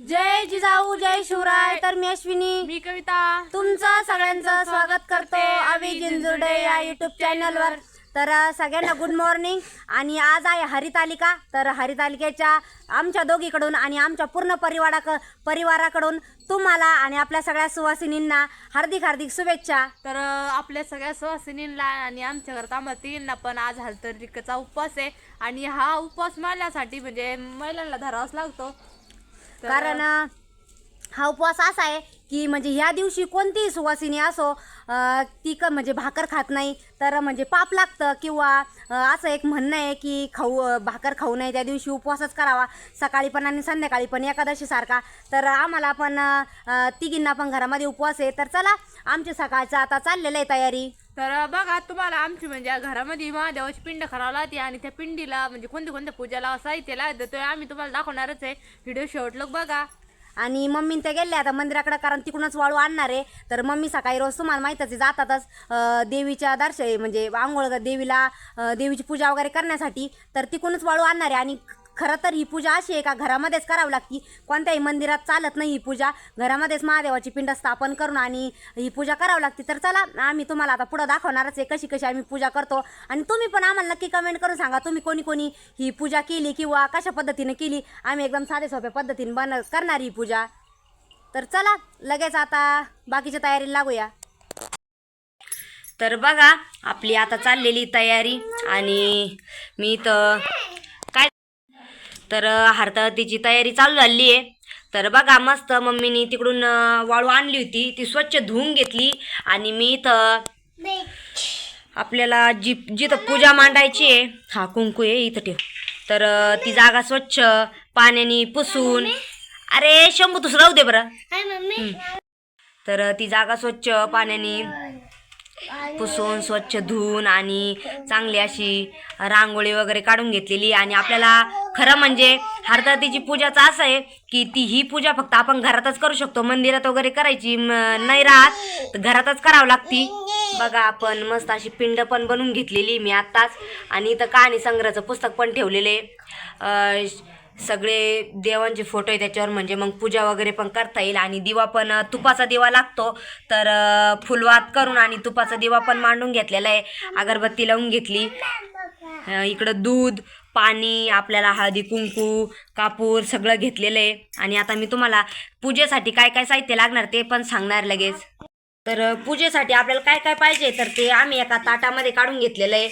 जय जिजाऊ जय शिवराय. तर मी अश्विनी. मी कविता. तुमचं सगळ्यांचं स्वागत करते आवी जिंजुडे या युट्यूब चॅनलवर तर सगळ्यांना गुड मॉर्निंग आणि आज आहे हरितालिका. तर हरितालिकेच्या आमच्या दोघीकडून आणि आमच्या पूर्ण परिवाराक परिवाराकडून तुम्हाला आणि आपल्या सगळ्या सुवासिनींना हार्दिक हार्दिक शुभेच्छा. तर आपल्या सगळ्या सुवासिनींना आणि आमच्या घरात आम्हाला तिघींना पण आज हलतरिकेचा उपवास आहे. आणि हा उपवास मानण्यासाठी म्हणजे महिलांना धरावाच लागतो. कारण हा उपवास असा आहे की म्हणजे ह्या दिवशी कोणतीही सुवासिनी असो ती क म्हणजे भाकर खात नाही तर म्हणजे पाप लागतं किंवा असं एक म्हणणं आहे की खाऊ भाकर खाऊ नये त्या दिवशी उपवासच करावा सकाळी पण आणि संध्याकाळी पण एकादशीसारखा तर आम्हाला पण तिघींना पण घरामध्ये उपवास आहे. तर चला आमच्या सकाळचं आता चाललेलं आहे तयारी. तर बघा तुम्हाला आमची म्हणजे घरामध्ये महादेवाची पिंड करावं लागते आणि त्या पिंडीला म्हणजे कोणत्या कोणत्या पूजाला साहित्य लागतं ते आम्ही तुम्हाला दाखवणारच आहे. व्हिडिओ शेवट बघा. आणि मम्मी ते गेले आता मंदिराकडे कारण तिकडूनच वाळू आणणार आहे. तर मम्मी सकाळी रोज तुम्हाला माहीतच आहे जातातच देवीच्या दर्श म्हणजे आंघोळ देवीला देवीची पूजा वगैरे करण्यासाठी. तर तिकडूनच वाळू आणणार आहे आणि खरं तर ही पूजा अशी आहे का? घरामध्येच करावी लागती. कोणत्याही मंदिरात चालत नाही ही पूजा. घरामध्येच महादेवाची पिंड स्थापन करून आणि ही पूजा करावी लागते. तर चला आम्ही तुम्हाला आता पुढं दाखवणारच आहे कशी कशी आम्ही पूजा करतो. आणि तुम्ही पण आम्हाला नक्की कमेंट करून सांगा तुम्ही कोणी कोणी ही पूजा केली किंवा कशा पद्धतीने केली? आम्ही एकदम साधे सोप्या पद्धतीने बन करणार ही पूजा. तर चला लगेच आता बाकीच्या तयारीला लागूया. तर बघा आपली आता चाललेली तयारी आणि मी तर तर हरताळतीची तयारी चालू झाली आहे तर बघा मस्त मम्मीनी तिकडून वाळू आणली होती. ती स्वच्छ धुवून घेतली आणि मी इथं आपल्याला जी जिथं पूजा मांडायची आहे हा कुंकू आहे इथं ठेव. तर ती जागा स्वच्छ पाण्याने पुसून अरे शंभू तुस राहू दे बरं. तर ती जागा स्वच्छ पाण्याने पुसून स्वच्छ धुवून आणि चांगली अशी रांगोळी वगैरे काढून घेतलेली. आणि आपल्याला खरं म्हणजे हरदातीची पूजाचं असं आहे की ती ही पूजा फक्त आपण घरातच करू शकतो. मंदिरात वगैरे करायची नाही राहत. तर घरातच करावं लागती. बघा आपण मस्त अशी पिंड पण बनवून घेतलेली मी आत्ताच. आणि इथं कहाणी संग्रहाचं पुस्तक पण ठेवलेले सगळे देवांचे फोटो आहे त्याच्यावर. म्हणजे मग पूजा वगैरे पण करता येईल आणि दिवा पण तुपाचा दिवा लागतो. तर फुलवात करून आणि तुपाचा दिवा पण मांडून घेतलेला आहे. अगरबत्ती लावून घेतली. इकडं दूध पाणी आपल्याला हळदी कुंकू कापूर सगळं घेतलेलं आहे. आणि आता मी तुम्हाला पूजेसाठी काय काय साहित्य लागणार ते पण सांगणार लगेच. तर पूजेसाठी आपल्याला काय काय पाहिजे तर ते आम्ही एका ताटामध्ये काढून घेतलेलं आहे.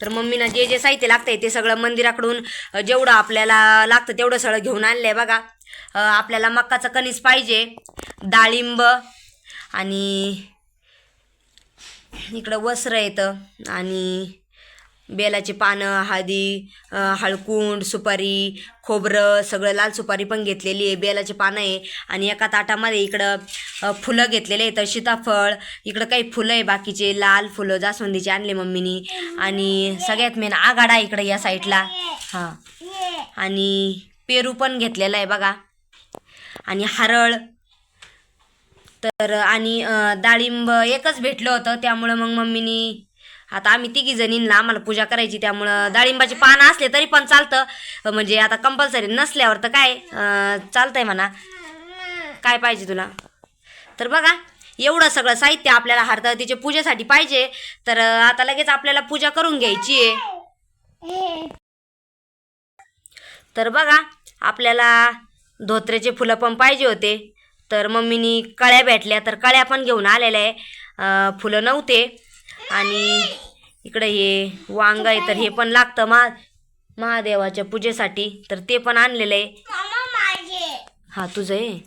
तर मम्मीनं जे जे साहित्य लागतंय ते सगळं मंदिराकडून जेवढं आपल्याला लागतं तेवढं सगळं घेऊन आणलं आहे बघा आपल्याला मक्काचं कणीस पाहिजे डाळिंब आणि इकडं वस्त्र येतं आणि बेलाची पानं हळदी हळकुंड सुपारी खोबरं सगळं लाल सुपारी पण घेतलेली आहे. बेलाची पानं आहे आणि एका ताटामध्ये इकडं फुलं घेतलेले आहेत. सीताफळ इकडं काही फुलं आहे. बाकीचे लाल फुलं जास्वंदीचे आणले मम्मीनी. आणि सगळ्यात मेन आघाडा इकडं या साईडला. हां. आणि पेरू पण घेतलेला आहे बघा. आणि हरळ. तर आणि डाळिंब एकच भेटलं होतं. त्यामुळं मग मम्मीनी आता आम्ही तिघी जणींना आम्हाला पूजा करायची त्यामुळं डाळिंबाचे पानं असले तरी पण चालतं. म्हणजे आता कंपल्सरी नसल्यावर तर काय चालतंय म्हणा. काय पाहिजे तुला? तर बघा एवढं सगळं साहित्य आपल्याला हरतळतीच्या पूजेसाठी पाहिजे. तर आता लगेच आपल्याला पूजा करून घ्यायची आहे. तर बघा आपल्याला धोत्र्याचे फुलं पण पाहिजे होते. तर मम्मीनी कळ्या भेटल्या तर कळ्या पण घेऊन आलेल्या आहे. फुलं नव्हते. आणि इकडे हे वांग आहे तर हे पण लागतं मा महादेवाच्या पूजेसाठी. तर ते पण आणलेलं आहे. हा तुझं आहे?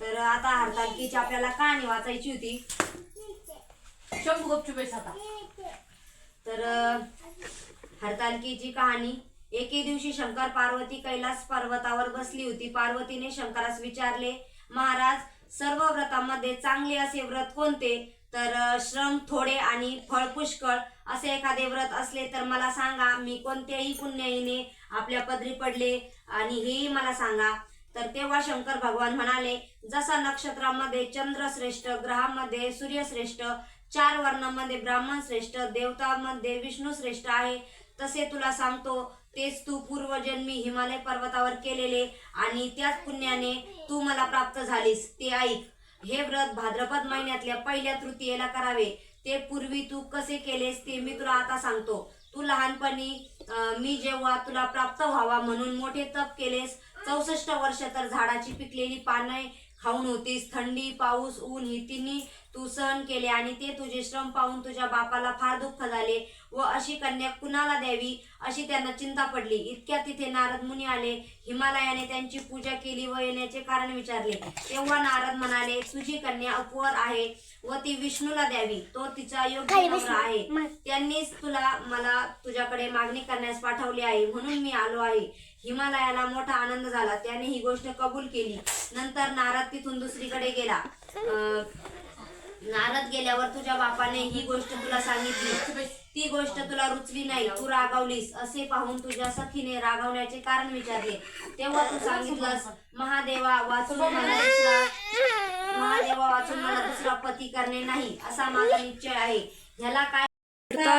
तर आता हरतालकीची आपल्याला कहाणी वाचायची होती. शंभू गपचूप आता. तर अ, हरतालकीची कहाणी. एके दिवशी शंकर पार्वती कैलास पर्वतावर बसली होती. पार्वतीने शंकरास विचारले महाराज सर्व व्रतामध्ये चांगले असे व्रत कोणते? तर श्रम थोडे आणि फळ पुष्कळ असे एखादे व्रत असले तर मला सांगा मी कोणत्याही पुण्याईने आपल्या पदरी पडले आणि हेही मला सांगा. तर तेव्हा शंकर भगवान म्हणाले जसा नक्षत्रामध्ये चंद्र श्रेष्ठ ग्रहामध्ये सूर्यश्रेष्ठ चार वर्णामध्ये ब्राह्मण श्रेष्ठ देवतामध्ये विष्णू श्रेष्ठ आहे तसे तुला सांगतो तेच तू पूर्वजन्मी हिमालय पर्वतावर केलेले आणि त्याच पुण्याने तू मला प्राप्त झालीस. ते ऐक. हे व्रत भाद्रपद महिन्यातल्या पहिल्या तृतीयेला करावे. ते पूर्वी तू कसे केलेस ते मी तुला आता सांगतो. तू लहानपणी मी जेव्हा तुला प्राप्त व्हावा म्हणून मोठे तप केलेस चौसष्ट वर्ष तर झाडाची पिकलेली पाने खाऊन होतीस. थंडी पाऊस ऊन ही तिन्ही तू सहन केले आणि ते तुझे श्रम पाहून तुझ्या बापाला फार दुःख झाले व अशी कन्या कुणाला द्यावी अशी त्यांना चिंता पडली. इतक्या तिथे नारद मुनी आले हिमालयाने त्यांची पूजा केली व येण्याचे कारण विचारले. तेव्हा नारद म्हणाले तुझी कन्या अपवर आहे व ती विष्णूला द्यावी. तो तिचा योग्य आहे. त्यांनीच तुला मला तुझ्याकडे मागणी करण्यास पाठवले आहे. म्हणून मी आलो आहे. हिमालयाला मोठा आनंद झाला. त्याने ही गोष्ट कबूल केली. नंतर नारद तिथून दुसरीकडे गेला. अं, नारद गेल्यावर तुझ्या बापाने ही गोष्ट तुला सांगितली. ती गोष्ट तुला रुचली नाही. तू रागावलीस. असे पाहून तुझ्या सखीने रागावण्याचे कारण विचारले. तेव्हा तू सांगितलंस महादेवा वाचून मला दुसरा महादेवा वाचून मला दुसरा पती करणे नाही. असा माझा निश्चय आहे. ह्याला काय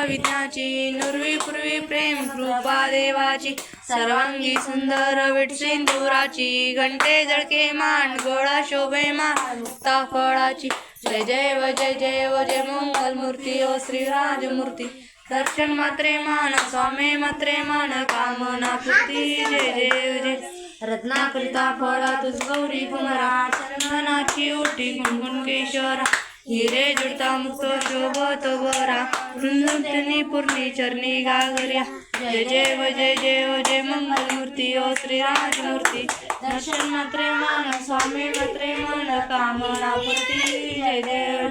विज्ञाची नुर्वी पूर्वी प्रेम कृपा देवाची सर्वांगी सुंदर विट सिंदुराची घंटे जळके मान गोळा शोभे मान फळाची जय जय व जय जय व जय मंगल मूर्ती ओ श्रीराज मूर्ती दर्शन मात्रे मान स्वामी मात्रे मान कामना कृती जय जय जय. रत्नाकरिता फळा तुझ गौरी कुमरा चंदनाची ओटी गुणगुण केशरा. हिरे जुडता मुक्त शोभत बरा वृंदनी पूर्णी चरणी गागर्या जय जय जय जय जय मंगल मूर्ती ओ श्रीराज मूर्ती दर्शन मात्रे मान स्वामी मात्रे मान कामना पूर्ती जय देव.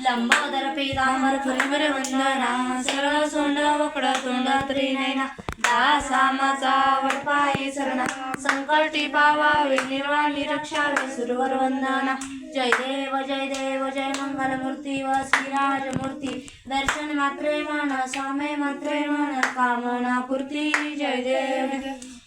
लंबोदर पीतांबर फुलवर वंदना. सरळ सोंड वकड तोंड त्रिनयना. दासा माझा वडपाई सरणा संकटी पावावे निर्वाणी रक्षावे सुरवर वंदना. जय देव जय देव जय मंगल मूर्ती व श्रीराज मूर्ती दर्शन मात्रे मन सामे मात्रे मन कामना पूर्ती जय देव.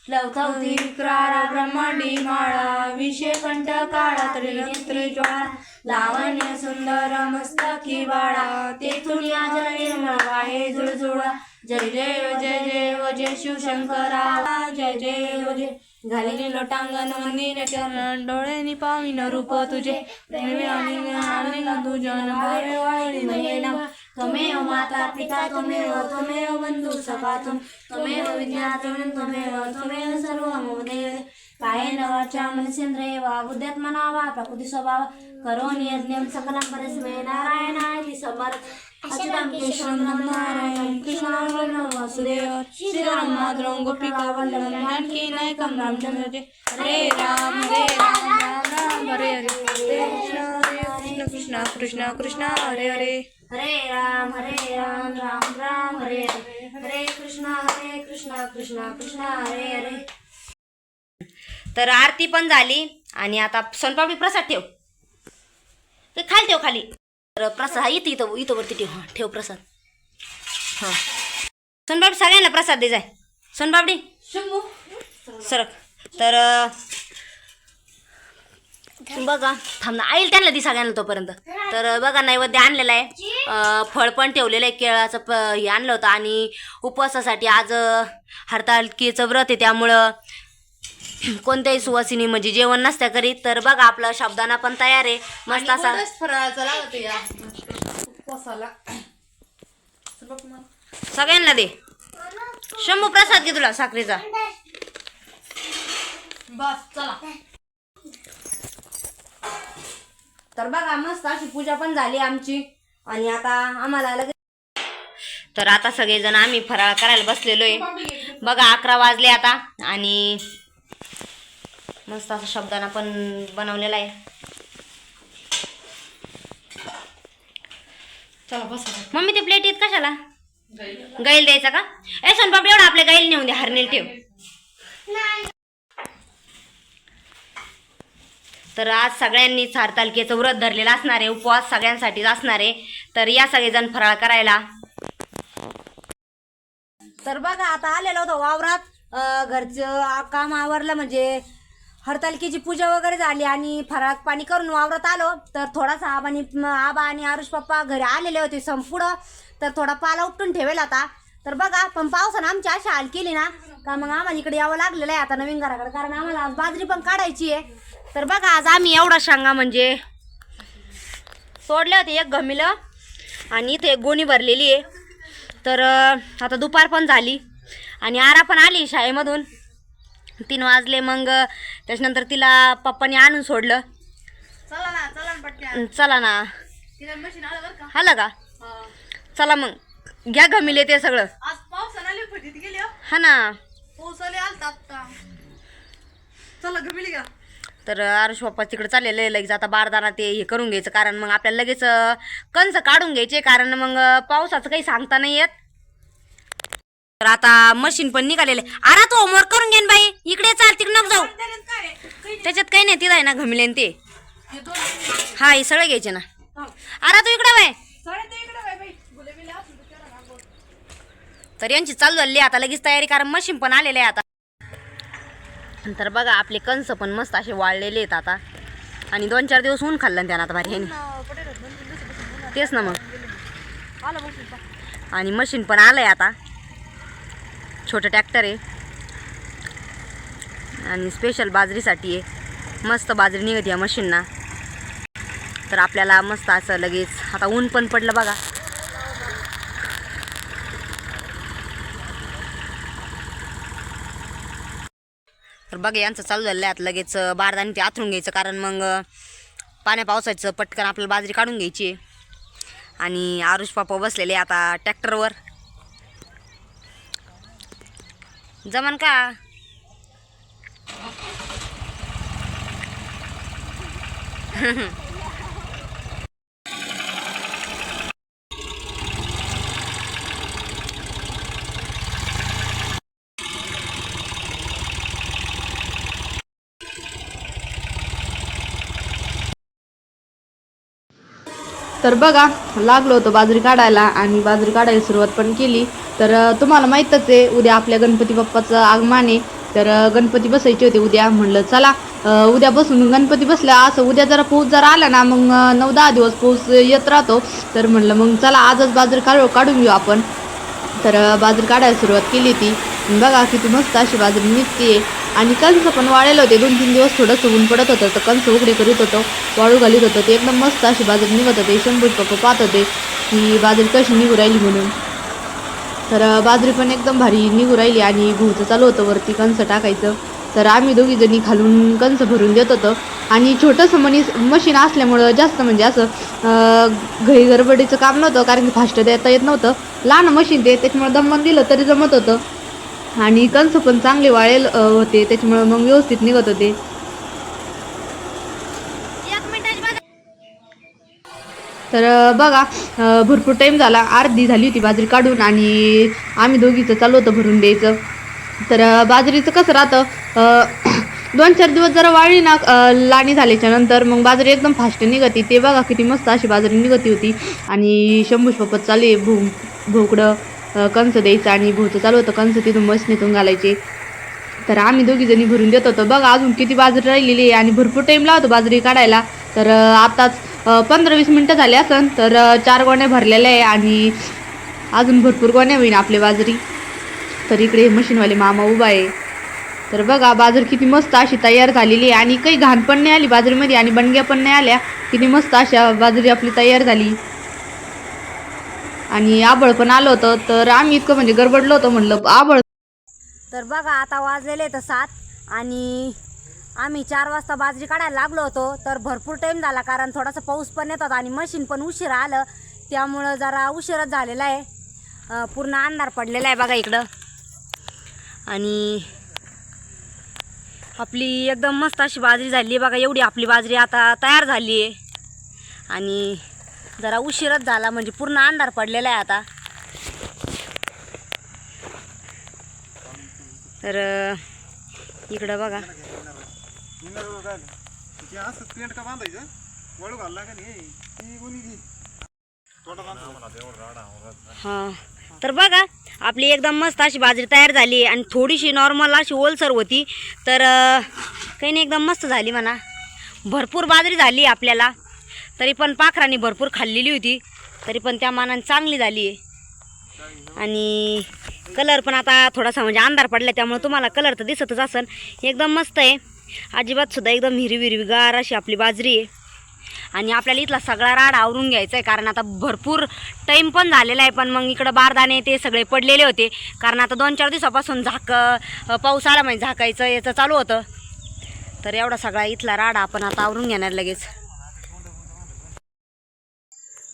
लवथवती विक्रारा ब्रह्मांडी माळा विषय कंठ काळा त्रिनेत्री ज्वाळा. लावण्य सुंदर मस्तकी बाळा तेथून या जल निर्मळ वाहे झुळझुळा जय देव जय देव जय शिवशंकरा जय जय व जय घालेले लोटांगण मंदिर चरण डोळ्यांनी पाविन रूप तुझे. प्रेमे आणि आनंद तुझन भरे वाळी महिना त्वमेव माता पिता त्वमेव त्वमेव बंधु सखा त्वं त्वमेव विद्यात्वं त्वमेव त्वमेव सर्वं मम देव कायेन वाचा मनसेन्द्रिये वा बुद्ध्यात्मना वा प्रकृती स्वभाव. करोमि यज्ञं सकलं परस्मै नारायणाय समर्थ. अच्युतं केशव नारायण कृष्णार्पणं वासुदेव श्रीराम माधुरं गोपिका वल्लभं जानकी नायकं रामचंद्र जी हरे राम हरे राम राम राम हरे हरे हरे कृष्ण हरे कृष्ण कृष्ण कृष्ण कृष्ण हरे हरे हरे राम हरे राम राम राम हरे हरे हरे कृष्ण हरे कृष्ण कृष्ण कृष्ण हरे हरे तर आरती पण झाली आणि आता सोनपापडी प्रसाद ठेव. ते खाली ठेव खाली. तर प्रसाद हा इथं इथं इथं वरती ठेव. हां ठेव प्रसाद. हां. सोनपापडी सगळ्यांना प्रसाद दे जाय. सोनपापडी सरक. तर बघा थांब ना आईल त्यांना दी सगळ्यांना तोपर्यंत. तर बघा नैवेद्य आणलेला आहे. फळ पण ठेवलेलं आहे केळाचं प हे आणलं होतं. आणि उपवासासाठी आज हरताळकीचं व्रत आहे त्यामुळं. कोणत्याही सुवासिनी म्हणजे जेवण नसत्या करीत तर बघा आपला शब्दाना पण तयार आहे. मस्त असा फराळाचा लागतो या. उपवासाला सगळ्यांना दे. शंभू प्रसाद घे तुला साखरेचा. बस चला. तर बघा मस्त अशी पूजा पण झाली आमची. आणि आता आम्हाला लगेच तर आता सगळेजण आम्ही फराळ करायला बसलेलो आहे बघा अकरा वाजले आता. आणि मस्त असं शब्दाना पण बनवलेला आहे. चला बस. मम्मी ते प्लेट येत कशाला? गाईल द्यायचा का? ए सोनपापडी एवढा आपल्या गाईल नेऊन दे हरनेल ठेव. तर आज सगळ्यांनी चार व्रत धरलेलं असणार आहे उपवास सगळ्यांसाठीच असणार आहे. तर या सगळेजण फराळ करायला. तर बघा आता आलेलो होतो वावरात. घरचं काम आवरलं म्हणजे हरतालिकेची पूजा वगैरे झाली आणि फराक पाणी करून वावरत आलो. तर थोडासा आबा आबा आणि आरुष पप्पा घरी आलेले होते संपूर्ण. तर थोडा पाला उपटून ठेवेल आता. तर बघा पण पावसानं आमची अशी हाल केली ना का मग आम्हाला इकडे यावं लागलेलं आहे आता नवीन घराकडे. कारण आम्हाला आज बाजरी पण काढायची आहे. तर बघा आज आम्ही एवढा शांगा म्हणजे सोडले होते एक गमिलं आणि इथे एक गोणी भरलेली आहे. तर आता दुपार पण झाली. आणि आरा पण आली शाळेमधून. तीन वाजले मग त्याच्यानंतर तिला पप्पाने आणून सोडलं. चला ना चला ना चला ना. तिला मशीन आलं बरं का? आलं का? हा. चला मग. घ्या गमिले ते सगळं. आज पावसानं आली फटीत गेली हो. हा ना. पाऊस आले आलता आता चला गमिली का तर आरुष पप्पा तिकडे चाललेलं आहे लगेच आता बारदाना ते हे करून घ्यायचं कारण मग आपल्याला लगेच अं, कंस काढून घ्यायचे कारण मग अं, पावसाचं काही सांगता नाही येत. तर आता मशीन पण निघालेले. आरा तू होमवर्क करून घेन बाई. इकडे चाल तिकडे नको जाऊ. त्याच्यात काही नाही तिला आहे ना घमिलेन ते. हा हे सगळे घ्यायचे ना. आरा तू इकडे बाय बाई. तर यांची चालू झाली आता लगेच तयारी कारण मशीन पण आलेले आहे आता. तर बघा आपले कंस पण मस्त असे वाळलेले आहेत आता. आणि दोन चार दिवस ऊन खाल्लं त्यांना त्यानं आता भारी ह्यानी. तेच ना मग. आणि मशीन पण आलंय आता. छोटं ट्रॅक्टर आहे. आणि स्पेशल बाजरीसाठी आहे. मस्त बाजरी निघते या मशीनना. तर आपल्याला मस्त असं लगेच आता ऊन पण पडलं बघा. तर बघा यांचं चालू झालं आहे आता लगेच बारदाने ते आथरून घ्यायचं. कारण मग पाण्या पावसाचं पटकन आपल्याला बाजरी काढून घ्यायची आहे. आणि आरुष पापा बसलेले आता ट्रॅक्टरवर. जमन का? तर बघा लागलो होतो बाजरी काढायला आणि बाजरी काढायला सुरुवात पण केली. तर तुम्हाला माहीतच आहे उद्या आपल्या गणपती बाप्पाचं आगमान आहे. तर गणपती बसायचे होते उद्या. म्हणलं चला उद्या बसून गणपती बसल्या असं उद्या जरा पाऊस जर आला ना मग नऊ दहा दिवस पाऊस येत राहतो. तर म्हणलं मग चला आजच बाजरी काढू काढून घेऊ आपण. तर बाजरी काढायला सुरुवात केली ती. बघा किती मस्त अशी बाजरी निघते. आणि कंस पण वाळलेलं होते. दोन तीन दिवस थोडंसं ऊन पडत होतं. तर कंस उघडे करीत होतो वाळू घालीत होतं. ते एकदम मस्त अशी बाजरी निघत होते. शंभूज पप्पा पाहत होते की बाजरी कशी निघू राहिली म्हणून. तर बाजरी पण एकदम भारी निघू राहिली आणि गहूचं चालू होतं वरती कंस टाकायचं. तर आम्ही दोघी जणी खालून कंस भरून देत होतो. आणि छोटंसं मनी मशीन असल्यामुळं जास्त म्हणजे असं घरी गरबडीचं गडबडीचं काम नव्हतं कारण की फास्ट देता येत नव्हतं. लहान मशीन ते त्याच्यामुळं दमन दिलं तरी जमत होतं. आणि कंस पण चांगले वाळेल होते त्याच्यामुळं मग व्यवस्थित निघत होते. तर बघा भरपूर टाईम झाला. अर्धी झाली होती बाजरी काढून आणि आम्ही दोघीचं चालू होतं भरून द्यायचं. तर बाजरीचं कसं राहतं दोन चार दिवस जरा वाळली ना लाणी झाल्याच्यानंतर मग बाजरी एकदम फास्ट निघती. ते बघा किती मस्त अशी बाजरी निघती होती. आणि शंभूश पप्पत चालू आहे भू भोकडं कंस द्यायचं आणि भूचं चालू होतं. कंस तिथून मशनीतून घालायचे. तर आम्ही दोघीजणी भरून देत होतो. बघा अजून किती बाजरी राहिलेली आहे आणि भरपूर टाईम लावतो बाजरी काढायला. तर आताच पंधरा वीस मिनटं झाले असन तर चार गोण्या भरलेल्या आहे आणि अजून भरपूर गोण्या होईन आपली बाजरी. तर इकडे मशीनवाले मामा उभा आहे. तर बघा बाजरी किती मस्त अशी तयार झालेली आहे आणि काही घाण पण नाही आली बाजरीमध्ये आणि बनग्या पण नाही आल्या. किती मस्त अशा बाजरी आपली तयार झाली. आणि आबळ पण आलं होतं तर आम्ही इतकं म्हणजे गडबडलो होतो म्हणलं आबळ. तर बघा आता वाजलेले तर सात आणि आम्ही चार वाजता बाजरी काढायला लागलो होतो तर भरपूर टाईम झाला कारण थोडासा पाऊस पण येत होता आणि मशीन पण उशिरा आलं. त्यामुळं जरा उशीरच झालेला आहे. पूर्ण अंधार पडलेला आहे बघा इकडं. आणि आपली एकदम मस्त अशी बाजरी झाली आहे बघा एवढी आपली बाजरी आता तयार झाली आहे. आणि जरा उशीरच झाला म्हणजे पूर्ण अंधार पडलेला आहे आता. तर इकडं बघा. असं पेंट का बांधायचं? वळू घालला का नाही ती हां. तर बघा आपली एकदम मस्त अशी बाजरी तयार झाली आणि थोडीशी नॉर्मल अशी ओलसर होती. तर काही नाही एकदम मस्त झाली म्हणा. भरपूर बाजरी झाली आपल्याला. तरी पण पाखरांनी भरपूर खाल्लेली होती. तरी पण त्या मानाने चांगली झाली. आहे आणि कलर पण आता थोडासा म्हणजे अंधार पडला त्यामुळे तुम्हाला कलर तर दिसतच असन. एकदम मस्त आहे. अजिबात सुद्धा एकदम हिरवी हिरवीगार अशी आपली बाजरी आहे. आणि आपल्याला इथला सगळा राड आवरून घ्यायचा आहे कारण आता भरपूर टाईम पण झालेला आहे. पण मग इकडं बारदाणे ते सगळे पडलेले होते. कारण आता दोन चार दिवसापासून झाक पाऊस आला म्हणजे झाकायचं याचं चालू होतं. तर एवढा सगळा इथला राड आपण आता आवरून घेणार लगेच.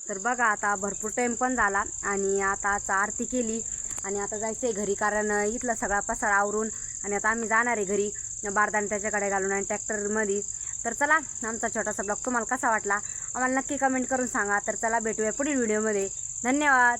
तर बघा आता भरपूर टाईम पण झाला आणि आता आता आरती केली. आणि आता जायचं आहे घरी कारण इथला सगळा पसार आवरून. आणि आता आम्ही जाणार आहे घरी. बारदाणे त्याच्याकडे घालून आणि ट्रॅक्टरमध्ये. तर चला आमचा छोटासा ब्लॉग तुम्हाला कसा वाटला? आम्हाला नक्की कमेंट करून सांगा. तर चला भेटूया पुढील व्हिडिओमध्ये. धन्यवाद.